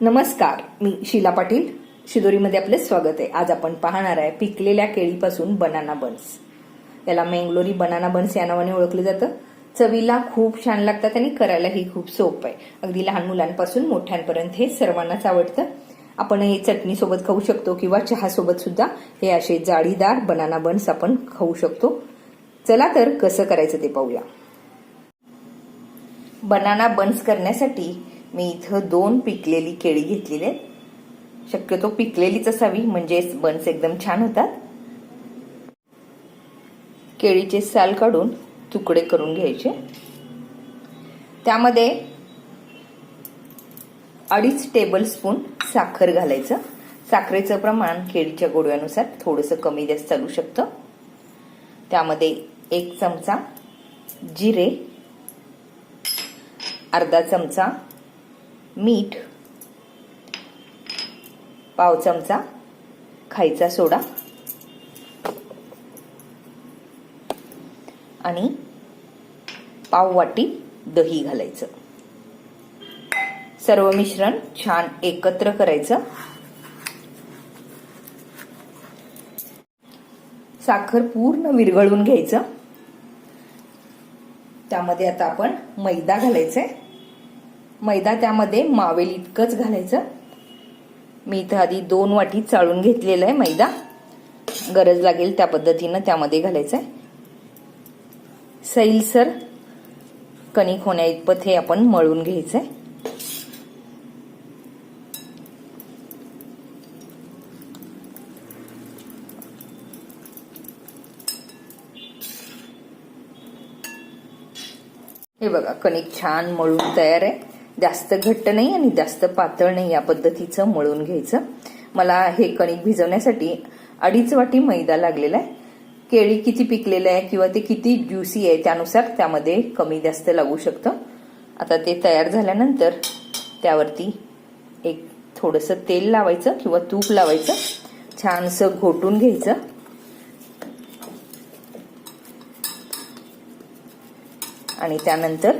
नमस्कार मी शीला पाटील. शिदोरीमध्ये आपले स्वागत आहे. आज आपण पाहणार आहे पिकलेल्या केळीपासून बनाना बन्स याला मेंगलोरी बनाना बन्स या नावाने ओळखलं जातं. चवीला खूप छान लागतात आणि करायलाही खूप सोपं आहे. अगदी लहान मुलांपासून मोठ्यांपर्यंत हे सर्वांनाच आवडतं. आपण हे चटणीसोबत खाऊ शकतो किंवा चहासोबत सुद्धा. हे असे जाळीदार बनाना बन्स आपण खाऊ शकतो. चला तर कसं करायचं ते पाहूया. बनाना बन्स करण्यासाठी मी इथं दोन पिकलेली केळी घेतलेली आहेत. शक्यतो पिकलेलीच असावी म्हणजेच बन्स एकदम छान होतात. केळीचे साल काढून तुकडे करून घ्यायचे. त्यामध्ये अडीच टेबल स्पून साखर घालायचं. साखरेचं प्रमाण केळीच्या गोडव्यानुसार थोडंसं कमी जास्त चालू शकतं. त्यामध्ये एक चमचा जिरे अर्धा चमचा मीठ. पाव चमचा. खायचा सोडा. आणि पाव वाटी दही घालायचं. सर्व मिश्रण छान एकत्र करायचं. साखर पूर्ण विरघळून घ्यायचं. त्यामध्ये आता आपण मैदा घालायचा आहे मैदा त्यामध्ये मावेल इतकंच घालायचं. मी इथं आधी दोन वाटी चाळून घेतलेलं आहे मैदा. गरज लागेल त्या पद्धतीनं त्यामध्ये घालायचं आहे सैलसर कणिक होण्या इतपत हे आपण मळून घ्यायचंय. हे बघा कणिक छान मळून तयार आहे. जास्त घट्ट नाही आणि जास्त पातळ नाही या पद्धतीचं मळून घ्यायचं. मला हे कणिक भिजवण्यासाठी अडीच वाटी मैदा लागलेला आहे. केळी किती पिकलेलं आहे किंवा ते किती ज्युसी आहे त्यानुसार त्यामध्ये कमी जास्त लागू शकतं. आता ते तयार झाल्यानंतर त्यावरती एक थोडंसं तेल लावायचं किंवा तूप लावायचं. छानसं घोटून घ्यायचं. आणि त्यानंतर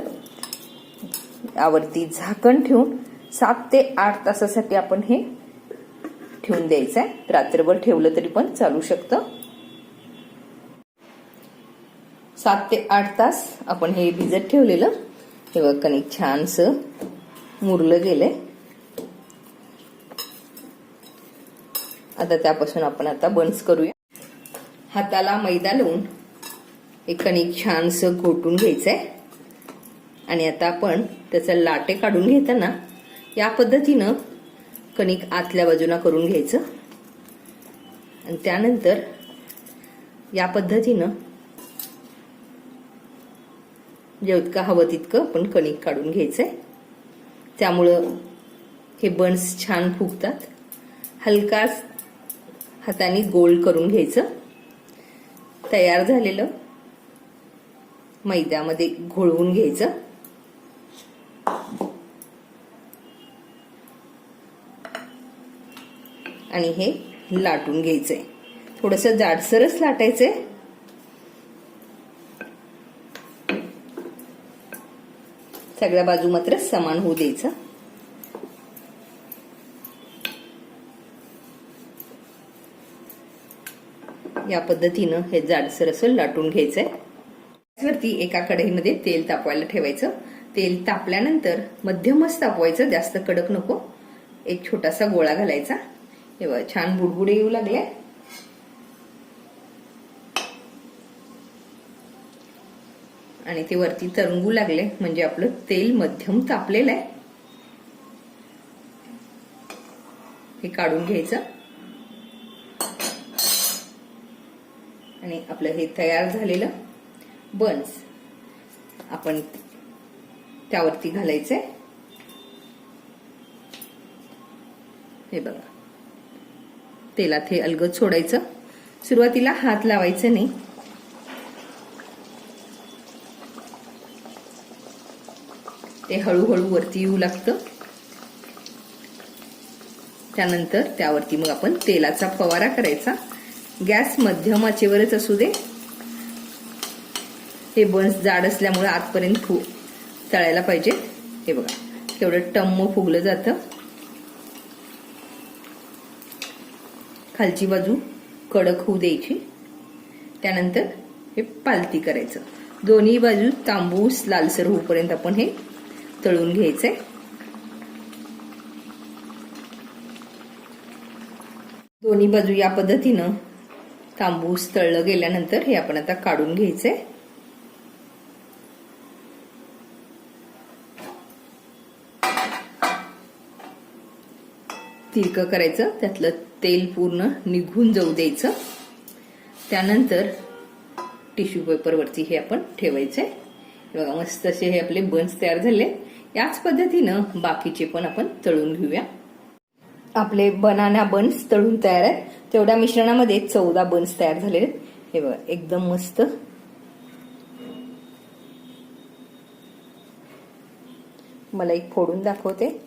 यावरती झाकण ठेवून सात ते आठ तासासाठी आपण हे ठेवून द्यायचं आहे रात्रभर ठेवलं तरी पण चालू शकतं. सात ते आठ तास आपण हे भिजत ठेवलेलं. हे बघ कणिक छानस मुरलं गेलंय. आता त्यापासून आपण आता बन्स करूया. हाताला मैदा लावून हे कणिक छानस घोटून घ्यायचंय. आणि आता आपण त्याचा लाटे काढून घेताना या पद्धतीनं कणिक आतल्या बाजूला करून घ्यायचं. आणि त्यानंतर या पद्धतीनं जेवढं हवं तितकं आपण कणिक काढून घ्यायचं आहे त्यामुळं हे बन्स छान फुगतात. हलकाच हाताने गोल करून घ्यायचं. तयार झालेलं मैद्यामध्ये घोळवून घ्यायचं. आणि हे लाटून घ्यायचंय. थोडस जाडसरच लाटायचंय. सगळ्या बाजू मात्र समान होऊ द्यायचं. या पद्धतीनं हे जाडसर असं लाटून घ्यायचंय. वरती एका कढईमध्ये तेल तापवायला ठेवायचं. तेल तापल्यानंतर मध्यमच तापवायचं जास्त कडक नको. एक छोटासा गोळा घालायचा. हे बघा छान बुडबुडे येऊ लागले. आणि ते वरती तरंगू लागले म्हणजे आपलं तेल मध्यम तापलेलं आहे. हे काढून घ्यायचं. आणि आपलं हे तयार झालेलं बन्स आपण त्यावरती घालायचंय हे बघा. तेलात हे अलगद सोडायचं. सुरुवातीला हात लावायचं नाही. ते हळूहळू वरती येऊ लागतं. त्यानंतर त्यावरती मग आपण तेलाचा फवारा करायचा. गॅस मध्यम आचेवरच असू दे. हे बन्स जाड असल्यामुळे आतपर्यंत तळायला पाहिजे. हे बघा तेवढं टम्म फुगलं जातं. खालची बाजू कडक होऊ द्यायची. त्यानंतर हे पालती करायचं. दोन्ही बाजू तांबूस लालसर होऊपर्यंत आपण हे तळून घ्यायचंय. दोन्ही बाजू या पद्धतीनं तांबूस तळलं गेल्यानंतर हे आपण आता काढून घ्यायचंय. तिरकं करायचं त्यातलं तेल पूर्ण निघून जाऊ द्यायचं. त्यानंतर टिश्यू पेपरवरती हे आपण ठेवायचे बघा मस्त असे हे आपले बन्स तयार झाले. याच पद्धतीनं बाकीचे पण आपण तळून घेऊया. आपले बनाना बन्स तळून तयार आहेत. तेवढ्या मिश्रणामध्ये चौदा बन्स तयार झालेले आहेत. हे बघा एकदम मस्त. मला एक फोडून दाखवते.